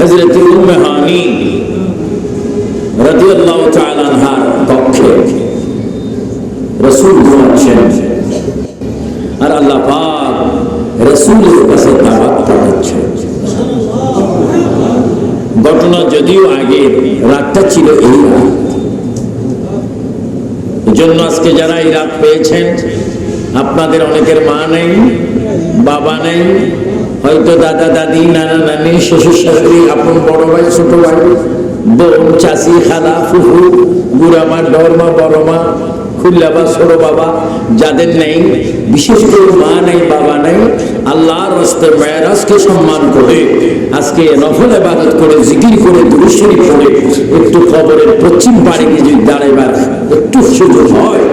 হজরত উম্মে হানি রাদিয়াল্লাহু তাআলা আনহার কক্ষে রসুল ঘুমাচ্ছেন আর আল্লাহ পাক রসুলের কাছে দাওয়াত পাঠাচ্ছেন ঘটনা যদিও আগে রাতটা ছিল এই রাত জন্য আজকে যারা এই রাত পেয়েছেন আপনাদের অনেকের মা নেই বাবা নেই হয়তো দাদা, দাদি, নানা, নানি, শ্বশুর শাশুড়ি, আপন বড় ভাই, ছোট ভাই, বোন চাষি খালা, ফুফু বুড়া মা ডর বাবা যাদের নেই, বিশেষ করে মা নেই, বাবা নেই সম্মান করে, আজকে নফল ইবাদত করে, জিকির করে করে একটু কবরের পশ্চিম পাড়ে গিয়ে যদি দাঁড়াইবার একটু সুযোগ হয়,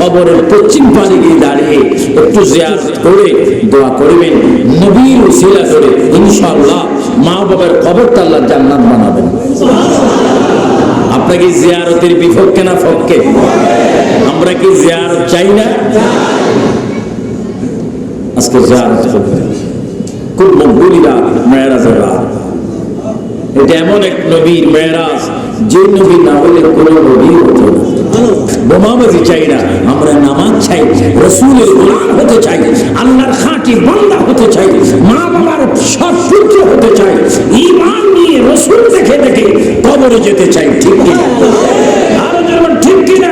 কবরের পশ্চিম পাড়ে গিয়ে দাঁড়িয়ে একটু করে, দোয়া করবেন, নবীর উসিলা করে, ইনশাআল্লাহ মা বাবার কবরটা আল্লাহ জান্নাত বানাবেন। আপনাকে জিয়ারতের বিপক্ষে না পক্ষে আমরা কি জিয়ারত চাই না? আজকে করবেন খুব মকবুলি রাত এটা এমন এক নবীর মেয়েরাজ, যে নবী না হলে কোনো নবী হতো না। বোমাবাজি চাই না, আমরা নামাজ চাই, রসুলের গোলাম হতে চাই, আল্লাহর খাঁটি বান্দা হতে চাই, মা বাবার সৎ পুত্র হতে চাই ইমান নিয়ে রসুল দেখে দেখে কবরে যেতে চাই, ঠিক কিনা আরও যেমন ঠিক কিনা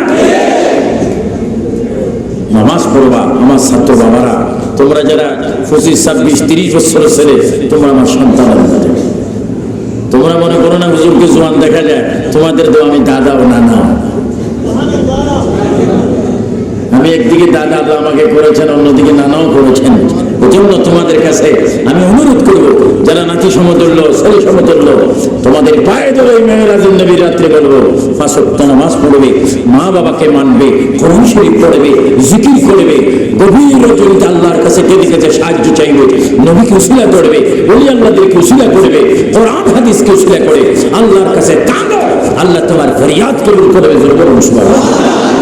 নামাজ পড়বা, আমার ছাত্র বাবারা। তোমরা যারা পঁচিশ, ছাব্বিশ, তিরিশ বছরের ছেলে, তোমরা আমার সন্তান তোমরা মনে করো না, হুজুরকে জোয়ান দেখা যায়, তোমাদের তো আমি দাদা ও নানা। আমি একদিকে দাদা তো আমাকে করেছেন, অন্যদিকে নানাও করেছেন জন্য তোমাদের কাছে আমি অনুরোধ করব, যারা নাতি সমতুল্য, ছেলে সমতুল্য, তোমাদের পায়ে ধরে মেয়েরাজুল নবীর রাত্রে বলব ফাঁসক্ত নামাজ পড়বে, মা বাবাকে মানবে, কোরআন শরীফ পড়বে, জিকির করবে, গভীর জড়িত আল্লাহর কাছে কেঁদে কেঁদে সাহায্য চাইবে, নবীকে উসিলা করবে, বলি আল্লাহদেরকে উসিলা করবে, কোরআন, হাদিসকে উসিলা করে আল্লাহর কাছে কাঁদো আল্লাহ তোমার ফরিয়াদ কবুল করবে বলুন সুবহানাল্লাহ।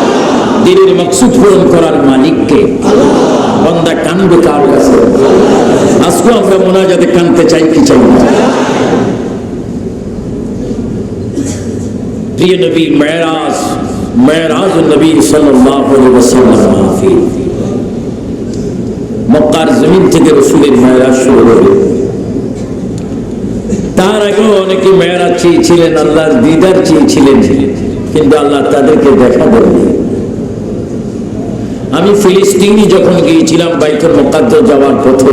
দিনের মকসুদ পূরণ করার মালিককে বন্দা কানবে কার কাছে? আজকে আমরা মোনাজাতে কানতে চাই কি চাই না? প্রিয় নবী মেরাজ মেরাজ নবী সাল্লাল্লাহু আলাইহি ওয়াসাল্লাম মক্কার জমিন থেকে রসুলের মেরাজ শুরু তার আগেও অনেকে মেয়েরাজ চেয়েছিলেন, আল্লাহর দিদার চেয়েছিলেন, কিন্তু আল্লাহ তাদেরকে দেখা দেননি। আমি ফিলিস্তিনি যখন গিয়েছিলাম বাইতুল মুকাদ্দাস যাওয়ার পথে,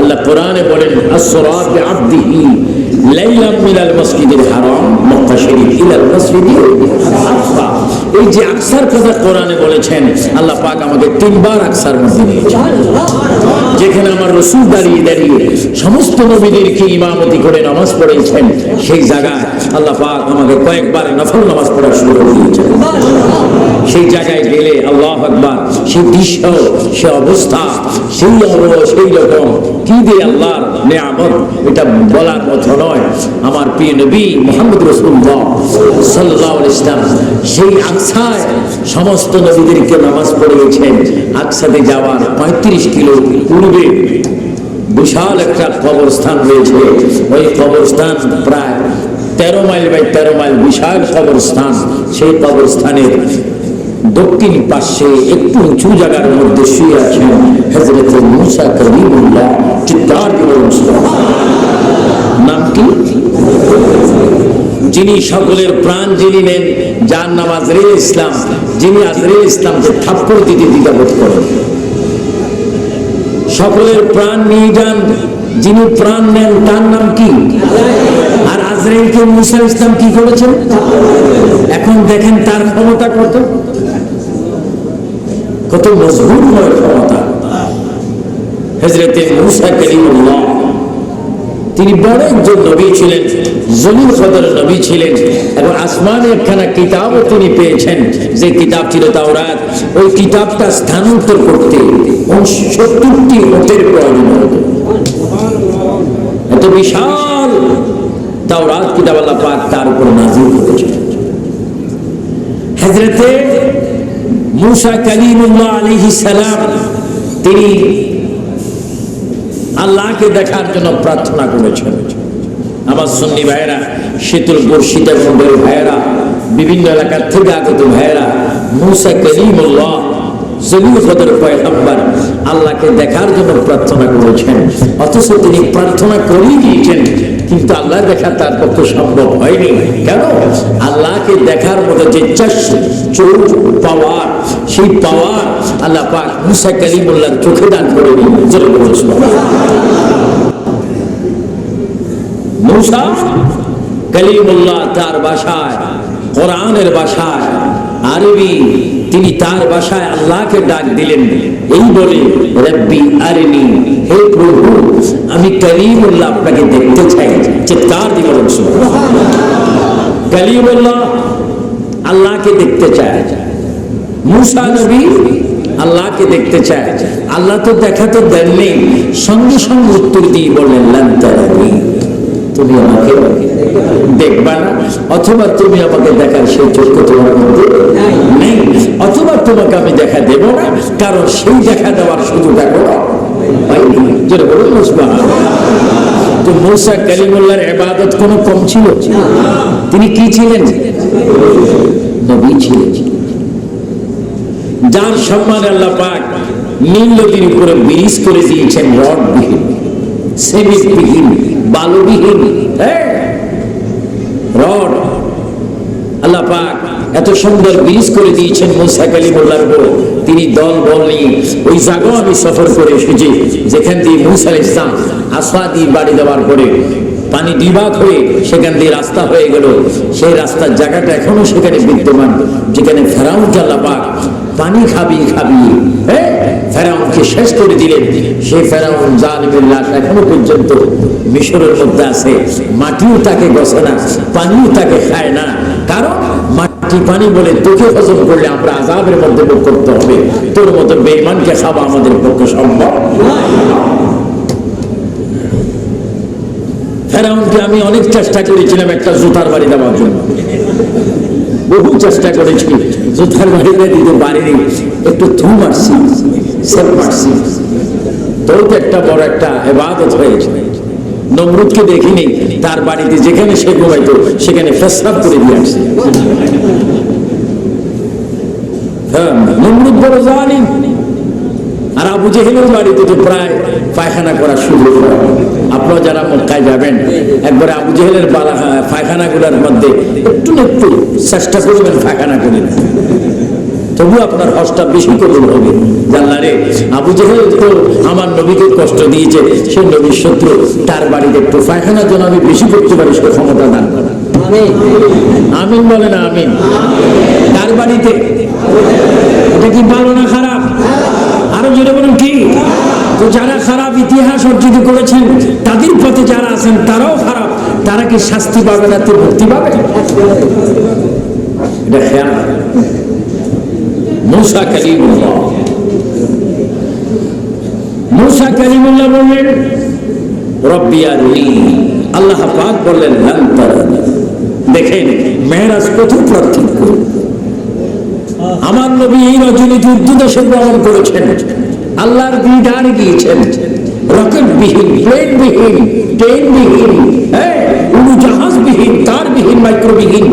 আল্লাহ কোরআনে বলেন আসরা বিআবদিহি লাইলাম মিনাল মসজিদিল হারাম, মক্কা শরীফ ইলাল মসজিদিল আকসা এই যে আকসার কথা কোরআনে বলেছেন, আল্লাহ পাক আমাকে তিনবার আকসার মধ্যে নিয়েছেন যেখানে আমার রসুল দাঁড়িয়ে দাঁড়িয়ে সমস্ত নবীদেরকে ইমামতি করে নামাজ পড়েছেন, সেই জায়গায় আল্লাহ পাক আমাকে কয়েকবার নফল নামাজ পড়া শুরু করে দিয়েছেন। সেই জায়গায় গেলে আল্লাহ আকবার, সেই দৃশ্য সে অবস্থা, সেই অব সেই রকম, কি দিয়ে আল্লাহর নেয়ামত, এটা বলার মতো নয়। আমার প্রিয় নবী মোহাম্মদ রসুল্লাহ সাল্লাহ ইসলাম সেই আকসায় সমস্ত নবীদেরকে নামাজ পড়িয়েছেন। আকসাতে যাওয়ার পঁয়ত্রিশ কিলো পূর্বে বিশাল একটা কবরস্থান রয়েছে। ওই কবরস্থান প্রায় তেরো মাইল বাই তেরো মাইল বিশাল কবরস্থান। সেই কবরস্থানের দক্ষিণ পাশে একটু উঁচু জায়গার মধ্যে শুয়ে আছেন হজরত মুসা করিমুল্লাহ করে নাম কি? যিনি সকলের প্রাণ যিনি নেন, যার নাম আজরিল ইসলাম, যিনি আজরিল ইসলামকে থাপ্পড় দিতে দ্বিধাবোধ করেন। সকলের প্রাণ নিয়ে যান, যিনি প্রাণ নেন, তার নাম কি? আর আজরাইলকে মুসা ইসলাম কি করেছেন? এখন দেখেন তার ক্ষমতা কত। কত মজবুত হয় ক্ষমতা। হজরতে মুসা করিমুল্লাহ তিনি বড় একজন নবী ছিলেন, জলিল সদর নবী ছিলেন, এবং আসমানে একখানা কিতাবও তিনি পেয়েছেন। যে কিতাব ছিল তাওরাত, ওই কিতাবটা স্থানান্তর করতে সত্তরটি হতের প্রয়োজন হতো। এত বিশাল তাওরাত কিতাব আল্লাহ পাক তার উপর নাজিল করেছেন। হজরতে মুসা কালিমুল্লাহ আলাইহিস সালাম, তিনি আল্লাহকে দেখার জন্য প্রার্থনা করেছেন আমার সন্নি ভাইয়েরা শীতলপুর সীতাকুণ্ডের ভাইয়েরা, বিভিন্ন এলাকার থেকে আগত ভাইয়েরা, মুসা করিমুল্লাহ আল্লাহকে দেখার জন্য প্রার্থনা করেছেন। অথচ তিনি প্রার্থনা করেই দিয়েছেন। কিন্তু আল্লাহ দেখা তার পক্ষে সম্ভব হয়নি। কেন? আল্লাহকে দেখার মতো যে চোখ, পাওয়ার, সেই পাওয়ার আল্লাহ পাক মুসা কালিমুল্লাহর চোখে দান করে মুসা কালিমুল্লাহ তার বাসায়, কোরআনের বাসায় আরবি, তিনি তার বাসায় আল্লাহকে ডাক দিলেন। এই বলে, রব্বি আরিনি, হে প্রভু, আমি কালিমুল্লাহ আপনাকে দেখতে চাই চিৎকার দিয়ে বলুন সুবহানাল্লাহ। কালিমুল্লাহ আল্লাহকে দেখতে চায়। মুসা নবী আল্লাহকে দেখতে চায়। আল্লাহ তো দেখা তো দেননি, সঙ্গে সঙ্গে উত্তর দিয়ে বললেন লান্তারানি তুমি আমাকে দেখবা না, অথবা তুমি আমাকে দেখার সেই চক্ষু তোমার মধ্যে নেই, অথবা তোমাকে আমি দেখা দেব না, কারণ সেই দেখা দেওয়ার সুযোগ এখনও তিনি কি ছিলেন? উপরে ব্রিজ করে দিয়েছেন রডবিহীন বালুবিহীন হ্যাঁ? রড। আল্লাহ পাক এত সুন্দর ব্রিজ করে দিয়েছেন মুসা কালিমুল্লাহর উপর। তিনি দল বল নিয়ে ওই জায়গাও আমি সফর করে এসেছি, যেখান দিয়ে মুসা আলাইহিস ইসলাম আসওয়াদি বাড়ি দেওয়ার পরে পানি ডিবাক হয়ে সেখান দিয়ে রাস্তা হয়ে গেল। সেই রাস্তার জায়গাটা এখনও সেখানে বিদ্যমান, যেখানে ফেরাউন আল্লাহ পাক পানি খাবি খাবি হ্যাঁ? ফেরাউনকে শেষ করে দিলেন। সেই ফেরাউন জালিমের লাশ এখনও পর্যন্ত মিশরের মধ্যে আছে। মাটিও তাকে গছে না, পানিও তাকে খায় না। কারণ মাটি পানি বলে তোকে হজম করলে আমরা আজাবের মধ্যে করতে হবে। তোর মতো খাওয়া আমাদের পক্ষে সম্ভব ফেরাউনকে আমি অনেক চেষ্টা করেছিলাম একটা জুতার বাড়ি দেওয়ার জন্য। বহু চেষ্টা করেছি। জুতার বাড়িতে দিতে পারিনি একটু থু মারছি নমরুদকে দেখিনি, তার বাড়িতে যেখানে সে ঘুমাইতো, সেখানে ফেসরাপ করে দিয়ে আসছে। হ্যাঁ নমরুদ বড় জালিম। আর আবু জেহেলের বাড়িতে তো প্রায় পায়খানা করার সুযোগ আপনারা যারা মক্কায় যাবেন, একবার আবু জেহেলের বালা পায়খানাগুলোর মধ্যে একটু একটু চেষ্টা করবেন পায়খানা করে। তবু আপনার হজটা বেশি কবুল হবে জানলা রে, আবু জেহেল তো আমার নবীকে কষ্ট দিয়েছে। সে নবীর শত্রু তার বাড়িতে একটু পায়খানার জন্য আমি বেশি করতে পারি সে ক্ষমতা দান। আমিন বলে না আমিন। তার বাড়িতে, এটা কি ভালো না খারাপ? আরও জোরে বলুন কি? যারা খারাপ ইতিহাস অর্জিত করেছেন, তাদের পথে যারা আছেন, তারাও খারাপ। তারা কি শাস্তি পাবে না তো মুক্তি পাবে? এটা খেয়াল। মুসা কালিমুল্লাহ। মুসা কালিমুল্লাহ বললেন, রব্বি আরনি। আল্লাহ পাক বললেন লান তারানি দেখেন মেহরাজ কত পার্থক্য আমার নবী এই রজনীতি উর্দু দেশে ভ্রমণ করেছেন। আল্লাহর দিদার গিয়েছেন। রকেট বিহীন প্লেন বিহীন ট্রেন বিহীন হ্যাঁ উড়োজাহাজ বিহীন তার বিহীন মাইক্রো বিহীন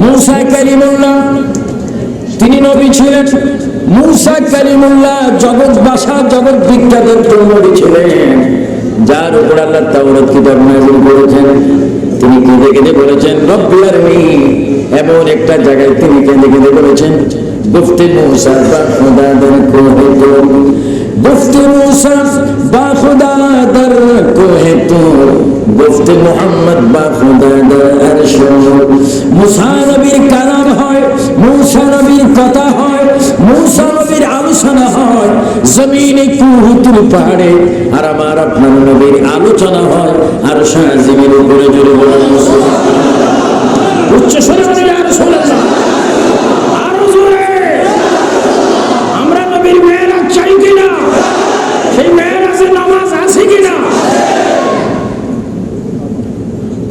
মৌসা কালিমুল্লাহ তিনি নবী ছিলেন। মুসা কালিমুল্লাহ জগৎ বাসা জগৎ বিজ্ঞানের নবী ছিলেন। যার উপর আল্লাহ তাওরাত কিতাব নাযিল করেছেন? তিনি কেঁদে কেঁদে বলেছেন রব্বুল আলামিন এমন একটা জায়গায় তিনি কেঁদে কেঁদে বলেছেন, গুফতে মুসা বা খোদা দেন কোহে গুফতে মুসা বা খুদা দর কোহে তো। গুফতে মোহাম্মদ বা খুদা দর আরশ মুসা নবীর কালাম হয়, মুসা নবীর কথা হয়, মুসা নবীর আলোচনা হয়, জমিনে কুহুতুর পাহাড়ে। আর আমার আপনার নবীর আলোচনা হয়, আর সাহায্যের উপরে জুড়ে বলেন উচ্চ স্বরে বলে ইয়া রাসূলুল্লাহ। আরও জোরে। আমরা নবীর মেয়েরাজ চাই কিনা সেই মেয়েরাজের নামাজ আছে কিনা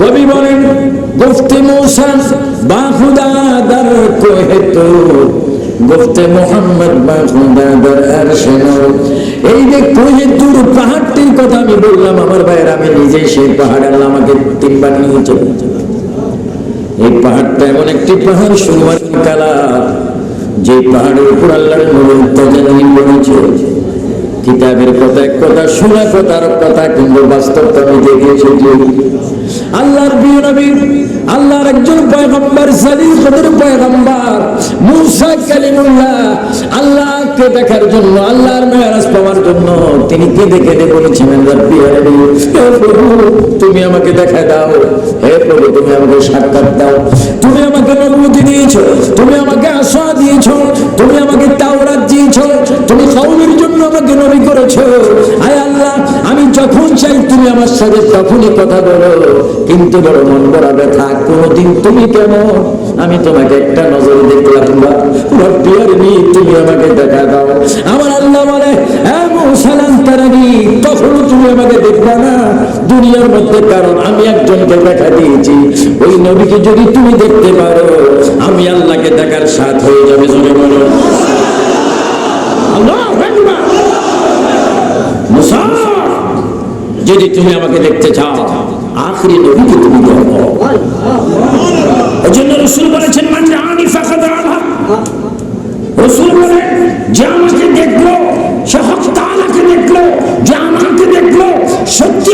কবি বলেন দর কোহে তো? গফতে মোহাম্মদ, বা আর শোনো এই যে কোহেতুর পাহাড়টির কথা আমি বললাম, আমার ভাইয়ের, আমি নিজে সেই পাহাড় আল্লাহ আমাকে তিনবার নিয়ে চলে এই পাহাড়টা এমন একটি পাহাড় সুমার কালার যে পাহাড়ের উপর আল্লাহর বলেছে। কিতাবের কথা এক কথা শোনা কথার কথা কিন্তু বাস্তবটা আমি দেখেছি যে আল্লাহর প্রিয় আল্লাহর একজন পয়গম্বর সালিম পয়গম্বর মুসা কালিমুল্লাহ আল্লাহকে দেখার জন্য আল্লাহর মেয়ারাজ পাওয়ার জন্য তিনি রব্বি আলামিন, হে প্রভু তুমি আমাকে দেখা দাও। হে প্রভু তুমি আমাকে সাক্ষাৎ দাও। তুমি আমাকে অনুমতি দিয়েছ তুমি আমাকে আশা দিয়েছ তুমি আমাকে তুমি কওমের জন্য আমাকে নবী করেছ। আয় আল্লাহ আমি যখন চাই তুমি আমার সাথে তখনই কথা বলো। কিন্তু বড় মন বড় ব্যথা কোনোদিন তুমি কেন আমি তোমাকে একটা নজরে দেখলাম আরনি, তুমি আমাকে দেখা দাও। আমার আল্লাহ বলে তখনও তুমি আমাকে দেখবা না দুনিয়ার মধ্যে কারণ আমি একজনকে দেখা দিয়েছি। ওই নবীকে যদি তুমি দেখতে পারো আমি আল্লাহকে দেখার সাথ হয়ে যাবে জোরে বলো। যদি তুমি আমাকে দেখতে চাও, আখরি নবীকে তুমি দেখল, সে হক দেখল, যে আমাকে দেখল, সত্যি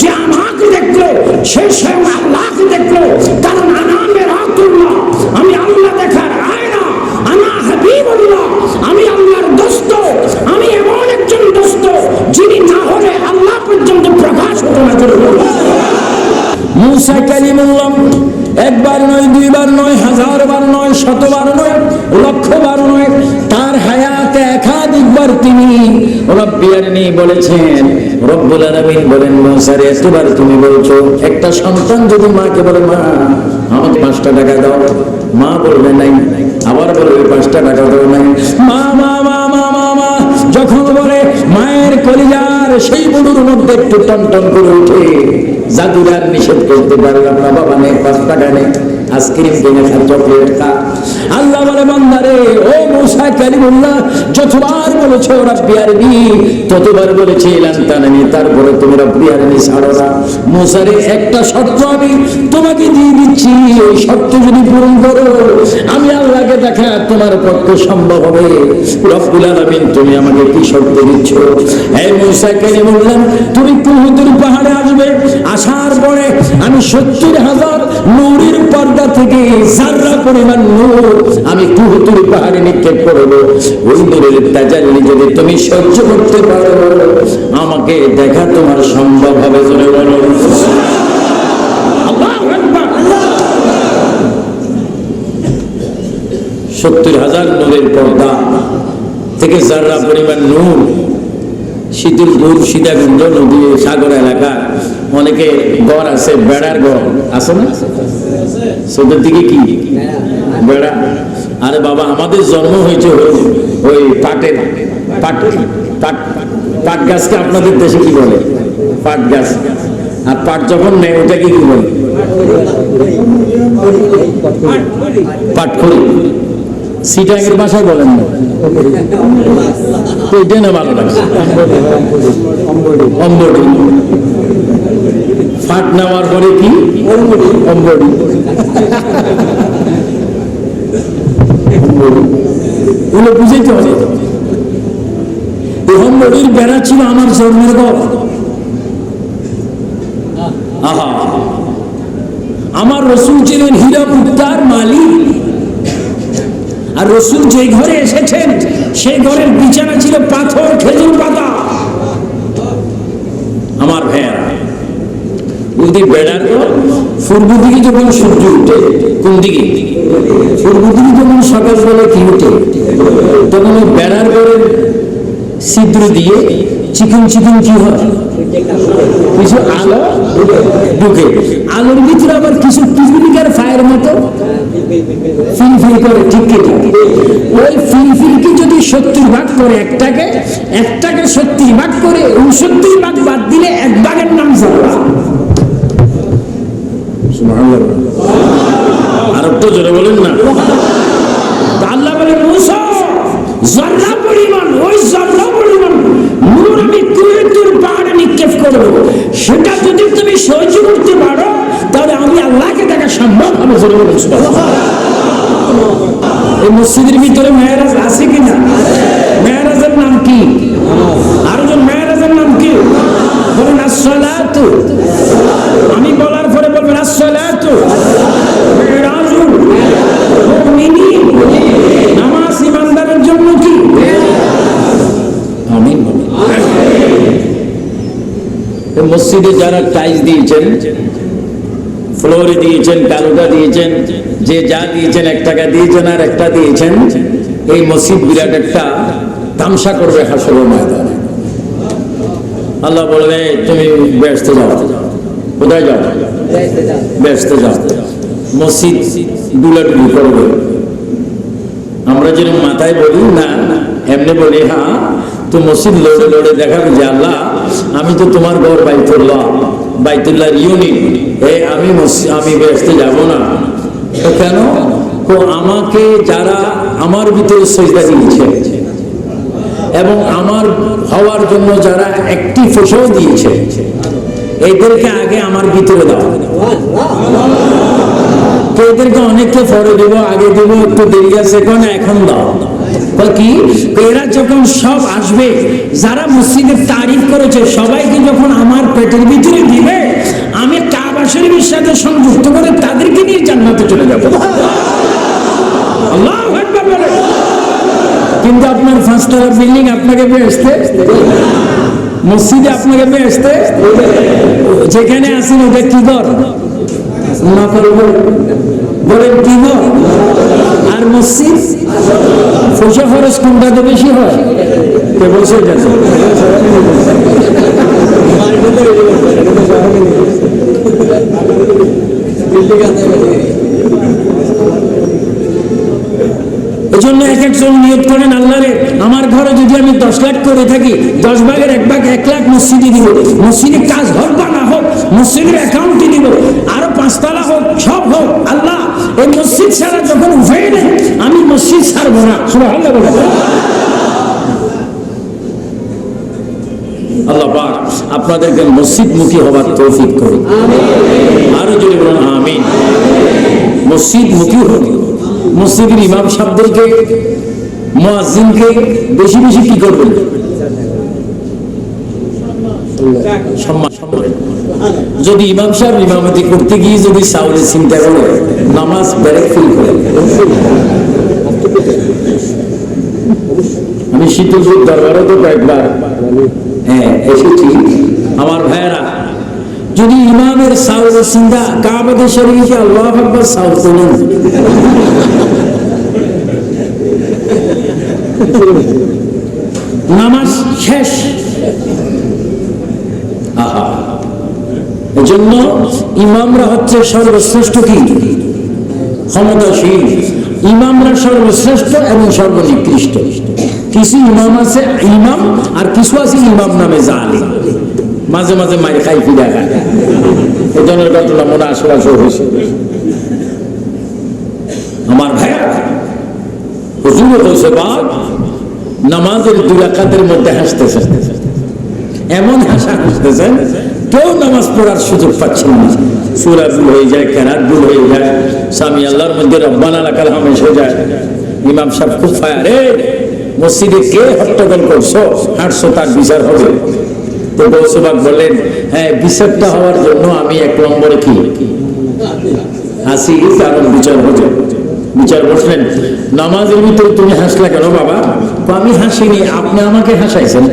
যে আমাকে দেখল, সে স্বয়ং আল্লাহকে প্রকাশ হতো না করব মুসা কালিমুল্লাহ একবার নয়, দুইবার নয় হাজার বার নয়, শতবার নয় লক্ষ বার নয়, তার হায়াতে একাধিকবার তিনি রব্বিয়ারনি বলেছেন, রব্বুল আলামিন বলেন মুসারে এতবার তুমি বলছো, একটা সন্তান যদি মাকে বলে, মা, আমাকে পাঁচটা টাকা দাও। মা বলবে, নাই। আবার বলবে, পাঁচটা টাকা দাও, নাই। মা মা মা মা মা মা, যখন বলে, মায়ের কলিজার সেই বুড়ুর মধ্যে একটু টন টন করে উঠে জাদুরার নিষেধ করতে পারলাম না। বাবা নেই পাঁচ টাকা নে আইসক্রিম কিনে খা চকলেট খা আল্লাহ বলে, বান্দারে, ও মুসা কালিমুল্লাহ, যতবার বলেছ রাব্বি আরবি ততবার বলেছে লান্তানানি তারপরে তুমি রাব্বি আরবি ছাড়ো না। মুসারে, একটা শর্ত আমি তোমাকে দিয়ে দিচ্ছি ওই শর্ত যদি পূরণ করো, আমি আল্লাহকে দেখা, তোমার পক্ষে সম্ভব হবে। রব্বুল আলামিন, তুমি আমাকে কি শর্ত দিচ্ছ? এই মুসা কালিমুল্লাহ, তুমি কুহুতুর পাহাড়ে আসবে, আসার পরে আমি সত্তর হাজার নূরের পর্দা থেকে জাররা পরিমাণ নূর, আমি কুহুতুর পাহাড়ে নিক্ষেপ করব। ওই নূরের তাজাল্লি যদি তুমি সহ্য করতে পারো আমাকে দেখা তোমার সম্ভব হবে জোরে বলো। সত্তর হাজার নূরের পর্দা থেকে জাররা পরিমাণ নূর শীতল দূর সীতাকুণ্ড, নদী, সাগর এলাকা, অনেকে গড় আছে, বেড়ার গড়, আছে না? সোদের দিকে কি? বেড়া। আরে বাবা, আমাদের জন্ম হয়েছে ওই পাটের, পাট পাট পাট গাছকে আপনাদের দেশে কি বলে? পাট গাছ। আর পাট যখন নেয় ওটাকে কি বলে? পাটখড়ি। সিটাঙ্গের ভাষায় বলেন না। তো না ভালো লাগছে ফাট নেওয়ার পরে কি? ওগুলো হবে। বেড়া ছিল আমার জন্মের ঘর। আহা। আমার রসুল ছিলেন হীরা মুক্তার মালিক। আর রসুল যে ঘরে এসেছেন, সেই ঘরের বিছানা ছিল পাথর, খেজুর পাতা। আমার ভাইয়ারা যদি বেড়ার পূর্ব দিকে যখন সূর্য উঠে দিকে? কি উঠে? তখন বেড়ার ছিদ্র দিয়ে চিকন চিকন কি হয়? কিছু আলো ঢুকে। আলোর ভিতরে আবার কিছু পিপিলিকার ফায়ার মতো ফিলফিল করে ওই ফিলফিলকে যদি সত্তর ভাগ করে একটাকে একটাকে সত্তর ভাগ করে উনসত্তর ভাগ বাদ দিলে এক ভাগের নাম জাল্লা আর একটু জোরে বলেন না। তা আল্লাহ মুসা জর্রা পরিমাণ ওই জর্রা পরিমাণ। নূর আমি কুয়েতুর পাহাড়ে নিক্ষেপ করব সেটা যদি তুমি সহ্য করতে পারো, তাহলে আমি আল্লাহকে দেখা সম্ভব হবে এই মসজিদের ভিতরে মেয়ারাজ আছে কিনা? মেয়ারাজের নাম কি? আরেকজন মেয়ারাজের নাম কি? বলেন, আসসালাতু। আমি বলার পরে বলবেন, আসসালাতু মেরাজুল মুমিনিন নামাজ ইমানদারের জন্য কি আমিন বলেন। এই মসজিদে যারা টাইলস দিয়েছেন, ফ্লোরে দিয়েছেন কালোটা দিয়েছেন, যে যা দিয়েছেন এক টাকা দিয়েছেন আর একটা দিয়েছেন, এই মসজিদ বিরাট একটা তামসা করবে হাসর ময়দানে। আল্লাহ বলবে, তুমি ব্যস্ত যাও। কোথায় যাও? ব্যস্ত যাও। মসজিদ দুলাডুলি করবে। আমরা যেরকম মাথায় বলি না, এমনি বলি হ্যাঁ তো মসজিদ লড়ে লড়ে দেখাবে যে আল্লাহ, আমি তো তোমার ঘর বাইতুল্লাহ বাইতুল্লাহ ইউনিট এ, আমি মসজিদ, আমি ব্যস্ত যাব না। তো কেন? তো আমাকে যারা আমার ভিতরে সজদা দিয়েছে এবং আমার হওয়ার জন্য যারা একটি ফসল দিয়েছে, এদেরকে আগে আমার ভিতরে দাও। তো এদেরকে অনেককে পরে দেবো, আগে দেব, একটু দেরি আছে এখন দাও? কি? এরা যখন সব আসবে, যারা মসজিদের তারিফ করেছে, সবাইকে যখন আমার পেটের ভিতরে দিবে, আমি কাবা সাথে সংযুক্ত করে তাদেরকে নিয়ে জান্নাতে চলে যাব। কিন্তু আপনার পাঁচতলা বিল্ডিং আপনাকে বেসতে মসজিদে আপনাকে বেসতে যেখানে আছেন ওটা কি করে বলেন। কি ঘর? আর মসজিদ? পয়সা খরচ কোনটাতে বেশি হয়? কে বলছে এটা? এক একজন নিয়োগ করেন আল্লাহরে আমার ঘরে যদি আমি দশ লাখ করে থাকি, দশ ভাগের এক ভাগ এক লাখ মসজিদে দিব। মসজিদে কাজ হোক বা না হোক, মসজিদের অ্যাকাউন্টে দিব। আরও পাঁচতলা হোক, সব হোক, আল্লাহ এই মসজিদ ছাড়া যখন উঠে নেই আমি মসজিদ ছাড়বো না। সুবহানাল্লাহ বলে আল্লাহ পাক আপনাদেরকে মসজিদমুখী হবার তৌফিক করুন। আরও যদি বলুন আমিন। মসজিদমুখী হন মসজিদের ইমাম সাহেবদেরকে মুয়াজ্জিনকে বেশি বেশি কি করবেন? সম্মান। যদি ইমাম সাহেব ইমামতি করতে গিয়ে যদি চাউলের চিন্তা করে নামাজ ব্যারেক ফিল করে আমি শীতলপুর দরবারে তো কয়েকবার হ্যাঁ এসেছি। আমার ভাইয়েরা, যদি ইমামের সাউলের চিন্তা কাবাদের শরীরে আল্লাহ আকবর সাউল তোলেন। নামাজ শেষ। আহা। এজন্য ইমামরা হচ্ছে সর্বশ্রেষ্ঠ কি? ক্ষমতাশীল। ইমামরা সর্বশ্রেষ্ঠ এবং সর্বনিকৃষ্ট। কিছু ইমাম আছে ইমাম, আর কিছু আছে ইমাম নামে জালিম। মাঝে মাঝে মারি খাই ফিরা খায় এই জন্য ঘটনা মনে আশেপাশে হয়েছে। আমার ভাইয়া, হুজুর হয়েছে বাপ নামাজের দুরাকাতের মধ্যে হাসতেছে এমন হাসা হাসতেছেন কেউ নামাজ পড়ার সুযোগ পাচ্ছেন না। সুরা ভুল হয়ে যায়, কেরাত ভুল হয়ে যায়, স্বামী আল্লাহর মধ্যে রব্বানা লাকাল হামেশ হয়ে যায়। ইমাম সাহেব খুব ফায়ারে, মসজিদে কে হট্টগোল করছ? হাঁটছো, তার বিচার হবে। তো গৌসবাক বললেন হ্যাঁ বিচারটা হওয়ার জন্য আমি এক নম্বরে কি? হাসি, কারণ বিচার হবে বিচার বসলেন, নামাজের ভিতরে তুমি হাসলা কেন বাবা? তো আমি হাসিনি, আপনি আমাকে হাসাইছেন।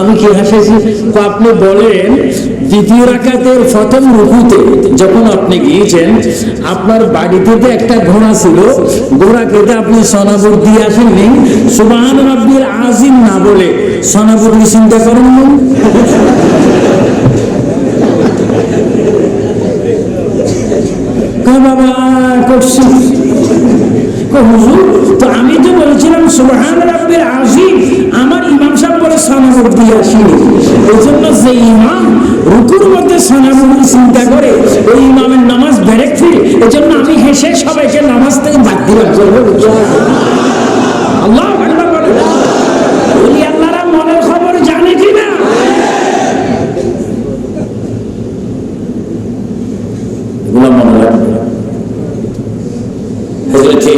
আমি কি হাসাইছি তো আপনি বলেন, দ্বিতীয় রাকাতের প্রথম রুকুতে যখন আপনি গিয়েছেন, আপনার একটা ঘোড়া ছিল আপনি সনাবুর দিয়ে আসেননি? সুবাহান আজিম না বলে সনাবুর চিন্তা করেন তো আমি তো বলেছিলাম আজিম আমার পরে বলে দিয়ে এই জন্য যে ইমাম রুকুর মধ্যে সানামুর চিন্তা করে, ওই ইমামের নামাজ বেড়ে ফিরে জন্য আমি হেসে সবাইকে নামাজ থেকে বাদ দিলাম চলবে আল্লাহ আকবার বলেন। ওলি আল্লাহরা মনের খবর জানে কি না এগুলো মনে রাখবে হজরতে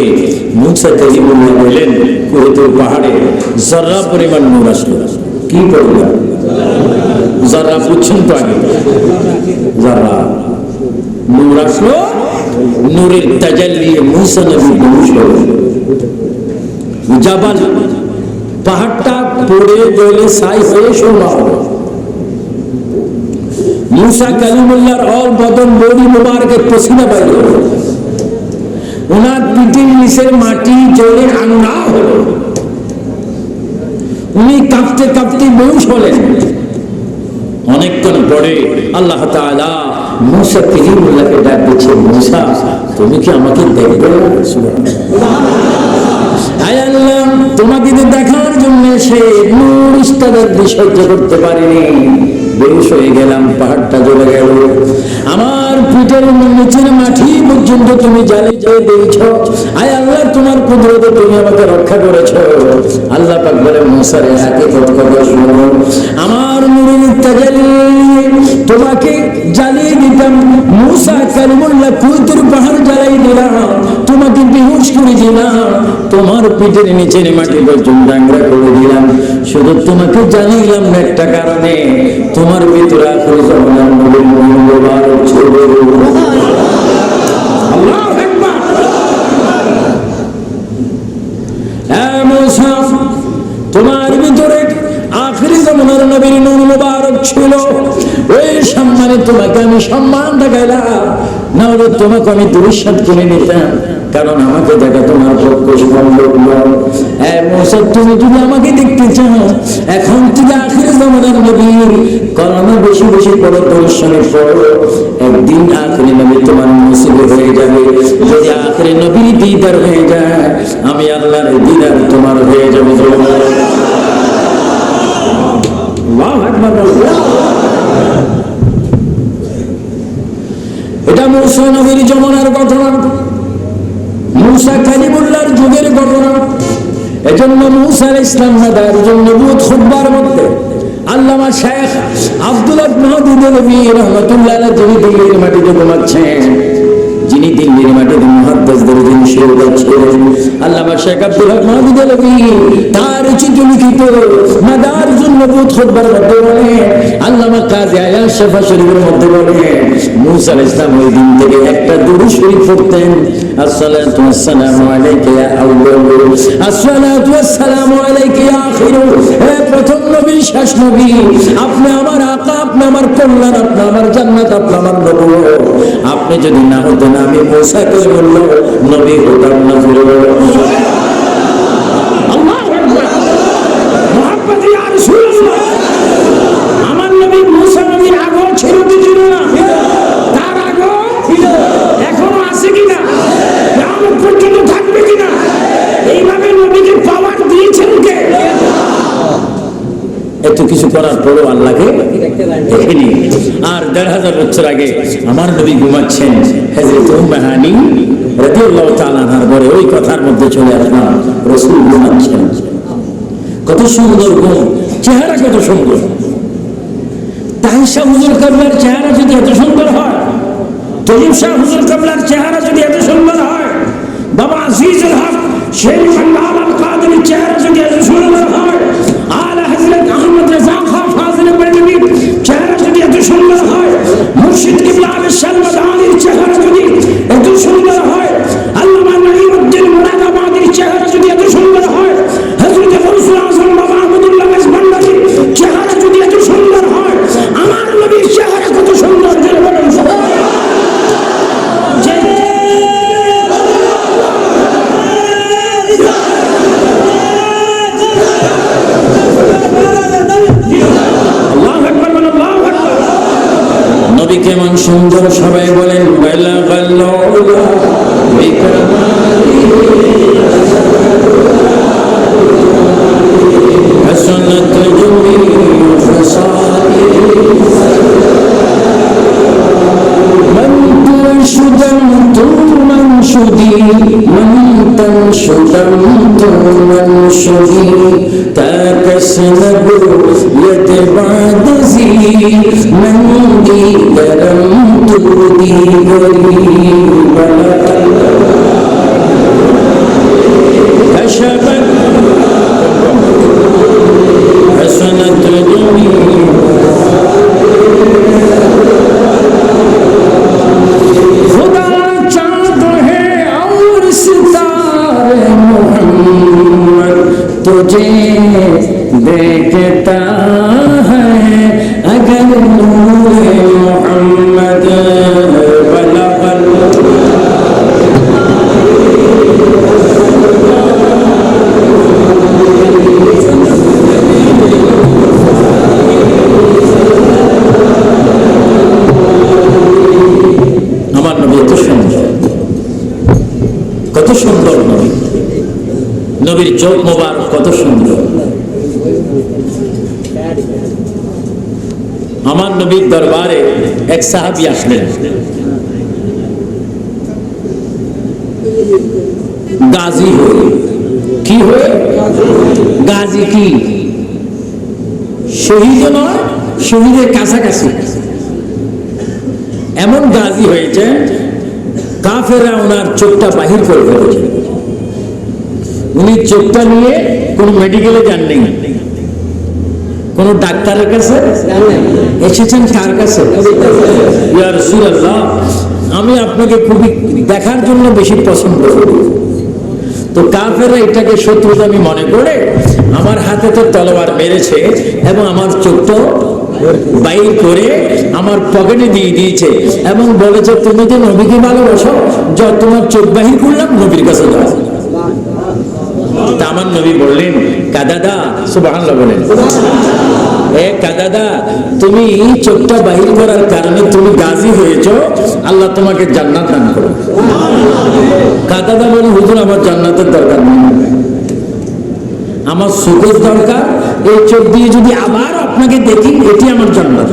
মুসা কালিমুল্লাহ বললেন কুহেতুর পাহাড়ে জর্রা পরিমাণ নূর আসলো কি পরিমাণ জর্রা বুঝছেন তো আগে জর্রা নূর আসলো নূরের তাজাল্লি মুসা নবী মানুষ হলো জাবাল পাহাড়টা পড়ে গেলে সাই হয়ে শোনা হলো মুসা কালিমুল্লাহর অল বদন বড়ি মুবারকের পসিনা বাইর হলো ওনার পিঠের নিচের মাটি জলে হল উনি কাঁপতে কাঁপতে বেউস হলেন অনেকক্ষণ পরে আল্লাহ তালা মুসা কালিমুল্লাহকে ডাক দিচ্ছে তুমি কি আমাকে দেখবে না?" সুবহানাল্লাহ। আল্লাহ, তোমাকে দেখার জন্য নূর সহ্য করতে পারিনি। বেশ হয়ে গেলাম, পাহাড়টা গেল। আমার পিঠের নিচের পর্যন্ত তুমি জালে জলে দিয়েছ। আয় আল্লাহ, তোমার কুদরতে তুমি আমাকে রক্ষা করেছ। আল্লাহ পাক বলে, মুসারে হাতে আমার তাজালি তোমাকে জ্বালিয়ে দিতাম। মুসা কালিমুল্লাহ কুইতুর পাহাড় জ্বালাই দিলাম। তোমাকে বেহুশ করে দিলাম তোমার পিঠের নিচের মাটি পর্যন্ত ডাংরা করে দিলাম। শুধু তোমাকে জানাইলাম না একটা কারণে, তোমার ভিতরে আখরি মুসা তোমার ভিতরে আখরি জমানার নবীর নূর মুবারক ছিল সম্মানে তোমাকে আমি সম্মান দেখাইলাম। না হলে তোমাকে আমি দুরিশ্বাদ কিনে নিতাম। কারণ আমাকে দেখা তোমার পক্ষে সম্ভব তুমি যদি আমাকে দেখতে চাও, এখন থেকে আখরি জমানার নবীর কলমা বেশি বেশি পড়ো দর্শনে পড়ো। একদিন আখরি নবী তোমার মুসিবে হয়ে যাবে। যদি আখরি নবীর দিদার হয়ে যায়, আমি আল্লাহর দিদার তোমার হয়ে যাবে। এটা মৌসা নবীর জমানার ঘটনা। মৌসা কালিমুল্লাহর যুগের ঘটনা। এজন্য মৌসার ইসলাম নাদার জন্য বুধ খুতবার মধ্যে আল্লামা শেখ আব্দুল মাহদুদ রবি রহমতুল্লাহ তিনি দিল্লির মাটিতে ঘুমাচ্ছেন। যিনি দিল্লির মাটিতে মুহাদ্দিসদের যিনি শিরোদা ছিলেন আল্লামা শেখ আব্দুল রহমান তার চিঠি লিখিত মাদার জন্য বুধ খুতবার মধ্যে বলে। আল্লামা কাজী আয়াল শেফা শরীফের মধ্যে বলে, মুসা ইসলাম ওই দিন থেকে একটা দুরু শরীফ পড়তেন আসসালাতু والسلام عليك يا أول. الصلاة والسلام عليك يا آخر. প্রথম নবী, শেষ নবী, আপনি আমার আকা, আপনি আমার কল্যাণ, আপনি আমার জান্নাত, আপনি আমার নবুয়ত আপনি যদি না হতেন, আমি মোসাকে বলল নবী হতাম না। করার পরও আল্লাহকে দেখেনি আর দেড় হাজার বছর আগে আমার নবী ঘুমাচ্ছেন হজরত উম্মাহানি পরে ওই কথার মধ্যে চলে আসলাম রসুল ঘুমাচ্ছেন। কত সুন্দর গুণ চেহারা কত সুন্দর। তাহিসা হুজুর কাবলার চেহারা যদি এত সুন্দর হয় তরিম শাহ হুজুর কাবলার চেহারা যদি এত সুন্দর হয়, বাবা আজিজুল হক, শেখ চেহারা যদি এত সবাই বলেন বেলা গাল্লা حسنت جميع خصائص من ترشد من منشدي من شدمت منشري تكسنب يد بعد زي من دي لم मजबूती गरीब बना সুন্দর নবী। নবীর চোখ মোবার কত সুন্দর। আমার নবীর দরবারে এক সাহাবি আসলেন। গাজী হয়ে। কি হয়ে? গাজী কি? শহীদ নয়, শহীদের কাছাকাছি। এমন গাজী হয়েছে কাফেরা ওনার চোখটা বাহির করে ফেলেছে। উনি চোখটা নিয়ে কোন মেডিকেলে যাননি। কোন ডাক্তারের কাছে এসেছেন কার কাছে? আমি আপনাকে খুবই দেখার জন্য বেশি পছন্দ করি। তো কাফেরা এটাকে শত্রুতা আমি মনে করে, আমার হাতে তো তলোয়ার মেরেছে এবং আমার চোখটা বাইর করে আমার পকেটে দিয়ে দিয়েছে এবং বলেছে, তুমি যে নবীকে ভালোবাসো যত তোমার চোখ বাহির করলাম নবীর কাছে যাও তা আমার নবী বললেন, কাদাদা, সুবহানাল্লাহ বলেন। এ কাদাদা, তুমি চোখটা বাহির করার কারণে তুমি গাজী হয়েছ, আল্লাহ তোমাকে জান্নাত দান করো কাদাদা বলে, হুজুর, আমার জান্নাতের দরকার আমার সুখের দরকার, এই চোখ দিয়ে যদি আবার আপনাকে দেখি এটি আমার জান্নাত